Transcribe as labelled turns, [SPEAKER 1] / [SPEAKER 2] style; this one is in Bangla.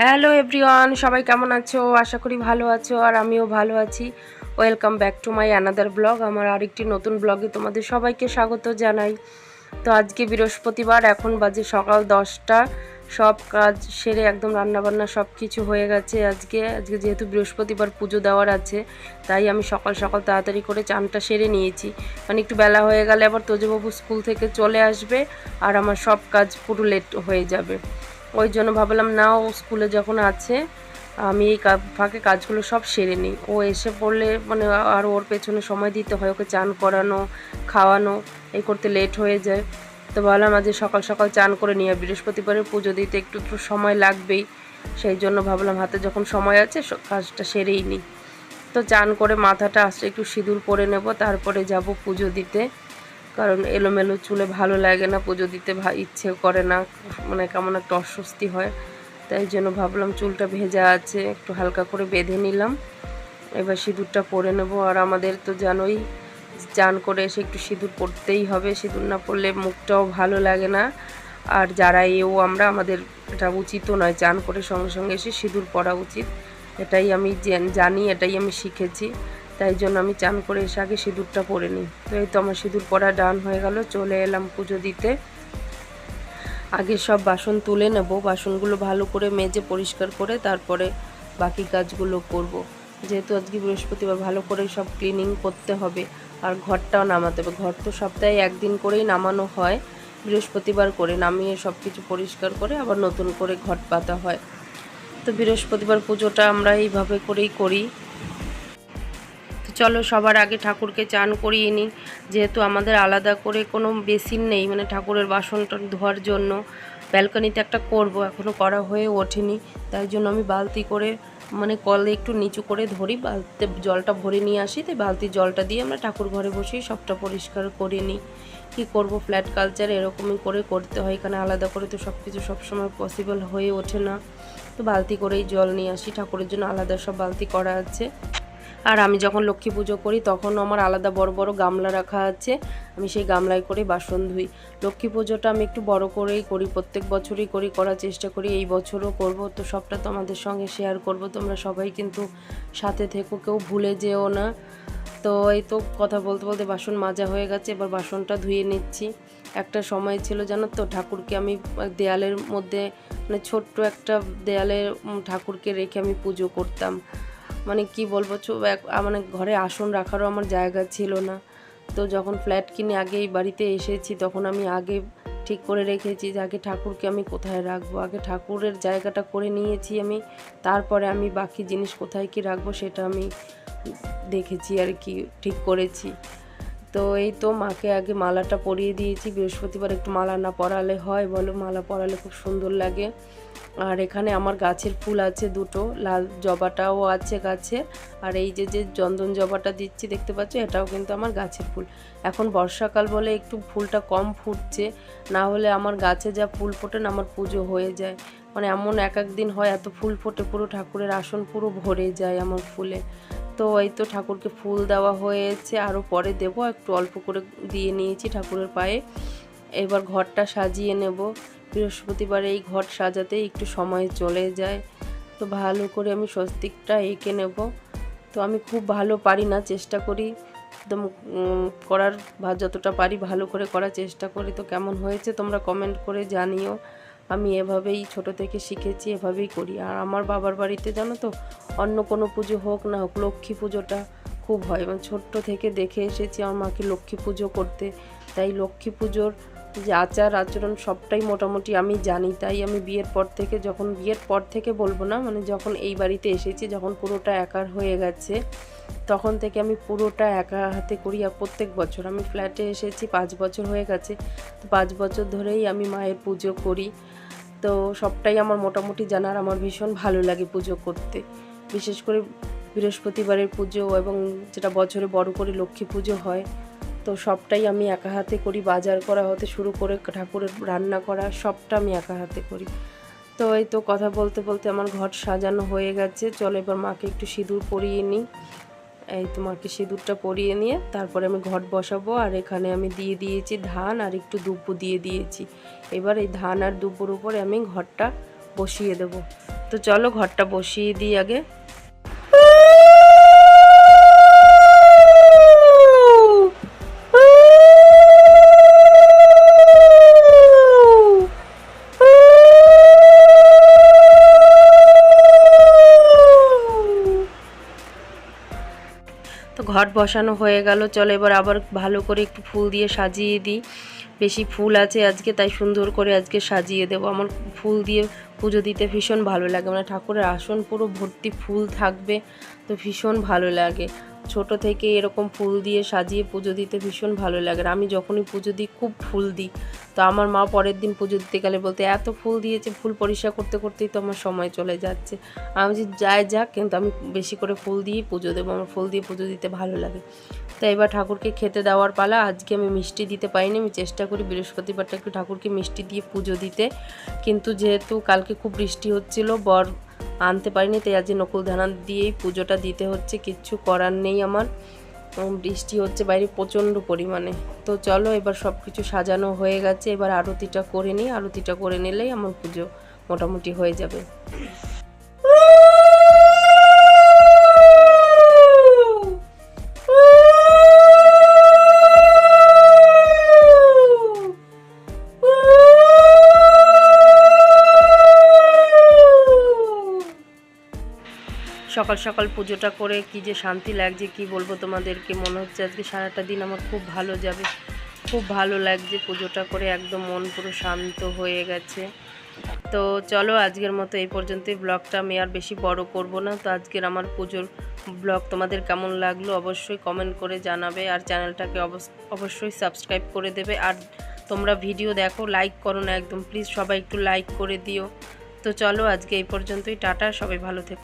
[SPEAKER 1] হ্যালো এভরিওয়ান সবাই কেমন আছো? আশা করি ভালো আছো আর আমিও ভালো আছি। Welcome back to my another blog আমার আরেকটি নতুন ব্লগে তোমাদের সবাইকে স্বাগত জানাই। তো আজকে বৃহস্পতিবার, এখন বাজে সকাল দশটা। সব কাজ সেরে একদম রান্নাবান্না সব কিছু হয়ে গেছে আজকে। আজকে যেহেতু বৃহস্পতিবার পুজো দেওয়ার আছে, তাই আমি সকাল সকাল তাড়াতাড়ি করে চানটা সেরে নিয়েছি। মানে একটু বেলা হয়ে গেলে আবার তোজবাবু স্কুল থেকে চলে আসবে আর আমার সব কাজ পুরো লেট হয়ে যাবে। ওই জন্য ভাবলাম না ও স্কুলে যখন আছে, আমি এই ফাঁকে কাজগুলো সব সেরে নিই। ও এসে পড়লে মানে আর ওর পেছনে সময় দিতে হয়, ওকে চান করানো, খাওয়ানো এই করতে লেট হয়ে যায়। তো ভাবলাম, আজ সকাল সকাল চান করে নিয়ে বৃহস্পতিবারের পুজো দিতে একটু সময় লাগবেই। সেই জন্য ভাবলাম, হাতে যখন সময় আছে কাজটা সেরেই নিই। তো চান করে মাথাটা আসলে একটু সিঁদুর পরে নেব, তারপরে যাব পুজো দিতে। কারণ এলোমেলো চুলে ভালো লাগে না, পুজো দিতে ইচ্ছে করে না মানে কেমন একটা অস্বস্তি হয়। তাই জন্য ভাবলাম চুলটা ভেজা আছে, একটু হালকা করে বেঁধে নিলাম। এবার সিঁদুরটা পরে নেব। আর আমাদের তো জানোই চান করে এসে একটু সিঁদুর পরতেই হবে। সিঁদুর না পরলে মুখটাও ভালো লাগে না। আর যারা এও আমরা, আমাদের এটা উচিতও নয় চান করে সঙ্গে সঙ্গে এসে সিঁদুর পরা উচিত। এটাই আমি জানি, এটাই আমি শিখেছি। তাই জন্য আমি চান করে এসে আগে সিঁদুরটা পরে নিই। তো এই তো আমার সিঁদুর পরা ডান হয়ে গেল, চলে এলাম পুজো দিতে। আগে সব বাসন তুলে নেব, বাসনগুলো ভালো করে মেজে পরিষ্কার করে তারপরে বাকি কাজগুলো করব। যেহেতু আজকে বৃহস্পতিবার, ভালো করে সব ক্লিনিং করতে হবে আর ঘরটাও নামাতে হবে। ঘর তো সপ্তাহে একদিন করেই নামানো হয়, বৃহস্পতিবার করে নামিয়ে সব কিছু পরিষ্কার করে আবার নতুন করে ঘট পাতা হয়। তো বৃহস্পতিবার পুজোটা আমরা এইভাবে করেই করি। চলো সবার আগে ঠাকুরকে চান করিয়ে নিই। যেহেতু আমাদের আলাদা করে কোনো বেসিন নেই মানে ঠাকুরের বাসনটা ধোয়ার জন্য। ব্যালকনিতে একটা করব এখনও করা হয়ে ওঠেনি। তাই জন্য আমি বালতি করে মানে কলে একটু নিচু করে ধরি। বালতিতে জলটা ভরে নিয়ে আসি, তাই বালতির জলটা দিয়ে আমরা ঠাকুর ঘরে বসেই সবটা পরিষ্কার করে নিই। কী করব ফ্ল্যাট কালচার এরকমই করে করতে হয়, এখানে আলাদা করে তো সব কিছু সবসময় পসিবল হয়ে ওঠে না। তো বালতি করেই জল নিয়ে আসি, ঠাকুরের জন্য আলাদা সব বালতি করা আছে। আর আমি যখন লক্ষ্মী পুজো করি তখন আমার আলাদা বড় বড় গামলা রাখা আছে। আমি সেই গামলায় করে বাসন ধুই। লক্ষ্মী পুজোটা আমি একটু বড় করেই করি, প্রত্যেক বছরই করি, করার চেষ্টা করি, এই বছরও করব। তো সবটা তো আমাদের সঙ্গে শেয়ার করব, তোমরা সবাই কিন্তু সাথে থেকো, কেউ ভুলে যেও না। তো এই তো কথা বলতে বলতে বাসন মাজা হয়ে গেছে, এবার বাসনটা ধুয়ে নিচ্ছি। একটা সময় ছিল, জানো তো, ঠাকুরকে আমি দেয়ালের মধ্যে মানে ছোট্ট একটা দেয়ালে ঠাকুরকে রেখে আমি পুজো করতাম। মানে কি বলব মানে ঘরে আসন রাখারও আমার জায়গা ছিল না। তো যখন ফ্ল্যাট কিনে আগে এই বাড়িতে এসেছি, তখন আমি আগে ঠিক করে রেখেছি যে আগে ঠাকুরকে আমি কোথায় রাখব। আগে ঠাকুরের জায়গাটা করে নিয়েছি আমি, তারপরে আমি বাকি জিনিস কোথায় কি রাখব সেটা আমি দেখেছি আর কি, ঠিক করেছি। তো এই তো মাকে আগে মালাটা পরিয়ে দিয়েছি। বৃহস্পতিবার একটু মালা না পরালে হয় বলো, মালা পরালে খুব সুন্দর লাগে। আর এখানে আমার গাছের ফুল আছে দুটো, লাল জবাটাও আছে গাছে। আর এই যে যে চন্দন জবাটা দিচ্ছি দেখতে পাচ্ছ, এটাও কিন্তু আমার গাছের ফুল। এখন বর্ষাকাল বলে একটু ফুলটা কম ফুটছে, না হলে আমার গাছে যা ফুল ফোটে না, আমার পুজো হয়ে যায়। মানে এমন এক এক দিন হয়, এত ফুল ফোটে, পুরো ঠাকুরের আসন পুরো ভরে যায় আমার ফুলে। তো এই তো ঠাকুরকে ফুল দেওয়া হয়েছে আরও পরে দেবো, একটু অল্প করে দিয়ে নিয়েছি ঠাকুরের পায়ে। এবার ঘরটা সাজিয়ে নেব। বৃহস্পতিবার এই ঘর সাজাতে একটু সময় চলে যায়। তো ভালো করে আমি স্বস্তিকটা এঁকে নেব। তো আমি খুব ভালো পারি না, চেষ্টা করি। একদম করার যতটা পারি ভালো করে করার চেষ্টা করি। তো কেমন হয়েছে তোমরা কমেন্ট করে জানিও। আমি এভাবেই ছোট থেকে শিখেছি, এভাবেই করি। আর আমার বাবার বাড়িতে জানো তো, অন্য কোনো পুজো হোক না হোক, লক্ষ্মী পুজোটা খুব হয়। মানে ছোট্ট থেকে দেখে এসেছি আমার মাকে লক্ষ্মী পুজো করতে। তাই লক্ষ্মী পুজোর যে আচার আচরণ সবটাই মোটামুটি আমি জানি। তাই আমি বিয়ের পর থেকে যখন, বিয়ের পর থেকে বলব না মানে যখন এই বাড়িতে এসেছি, যখন পুরোটা একার হয়ে গেছে, তখন থেকে আমি পুরোটা একা হাতে করি। আর প্রত্যেক বছর আমি ফ্ল্যাটে এসেছি, পাঁচ বছর হয়ে গেছে। তো পাঁচ বছর ধরেই আমি মায়ের পুজো করি। তো সবটাই আমার মোটামুটি জানার আমার ভীষণ ভালো লাগে পুজো করতে। বিশেষ করে বৃহস্পতিবারের পুজো এবং যেটা বছরে বড় করে লক্ষ্মী পুজো হয়, তো সবটাই আমি একা হাতে করি। বাজার করা হতে শুরু করে ঠাকুরের রান্না করা সবটা আমি একা হাতে করি। তো এই তো কথা বলতে বলতে আমার ঘর সাজানো হয়ে গেছে। চলো এবার মাকে একটু সিঁদুর পরিয়ে নিই। এই তোমাকে সিঁদুরটা পরিয়ে নিয়ে তারপরে আমি ঘট বসাবো, আর এখানে আমি দিয়ে দিয়েছি ধান আর একটু দুব্বু দিয়ে দিয়েছি। এবার এই ধান আর দুপুর উপরে আমি ঘরটা বসিয়ে দেবো। তো চলো ঘরটা বসিয়ে দিই আগে। ঘট বসানো হয়ে গেল। চলো এবার আবার ভালো করে একটু ফুল দিয়ে সাজিয়ে দিই। বেশি ফুল আছে আজকে, তাই সুন্দর করে আজকে সাজিয়ে দেবো। আমার ফুল দিয়ে পুজো দিতে ভীষণ ভালো লাগে। মানে ঠাকুরের আসন পুরো ভর্তি ফুল থাকবে তো ভীষণ ভালো লাগে। ছোট থেকে এরকম ফুল দিয়ে সাজিয়ে পুজো দিতে ভীষণ ভালো লাগে। আমি যখনই পুজো দিই, খুব ফুল দিই। তো আমার মা পরের দিন পুজো দিতে গেলে বলতে, এত ফুল দিয়েছে, ফুল পরিষ্কার করতে, করতেই তো আমার সময় চলে যাচ্ছে। আমি যে যাই যাক, কিন্তু আমি বেশি করে ফুল দিয়েই পুজো দেবো। আমার ফুল দিয়ে পুজো দিতে ভালো লাগে। তো এবার ঠাকুরকে খেতে দেওয়ার পালা। আজকে আমি মিষ্টি দিতে পারিনি, আমি চেষ্টা করি বৃহস্পতিবারটা একটু ঠাকুরকে মিষ্টি দিয়ে পুজো দিতে। কিন্তু যেহেতু কালকে খুব বৃষ্টি হচ্ছিল, বর আনতে পারিনি, তাই আজকে নকুল ধানা দিয়েই পুজোটা দিতে হচ্ছে, কিচ্ছু করার নেই আমার। বৃষ্টি হচ্ছে বাইরে প্রচণ্ড পরিমাণে। তো চলো, এবার সব কিছু সাজানো হয়ে গেছে, এবার আরতিটা করে নিই। আরতিটা করে নিলেই আমার পুজো মোটামুটি হয়ে যাবে। সকাল সকাল পুজোটা করে কি যে শান্তি লাগছে, কি বলব তোমাদেরকে? মনে হচ্ছে আজকে সারাটা দিন আমার খুব ভালো যাবে। খুব ভালো লাগছে পুজোটা করে, একদম মন পুরো শান্ত হয়ে গেছে। তো চলো আজকের মতো এই পর্যন্তই। ব্লগটা আমি আর বেশি বড় করব না। তো আজকের আমার পুজোর ব্লগ তোমাদের কেমন লাগল অবশ্যই কমেন্ট করে জানাবে। আর চ্যানেলটাকে অবশ্যই সাবস্ক্রাইব করে দেবে। আর তোমরা ভিডিও দেখো লাইক করো না একদম। প্লিজ সবাই একটু লাইক করে দিও। তো চলো আজকে এই পর্যন্তই। টাটা, সবাই ভালো থেকো।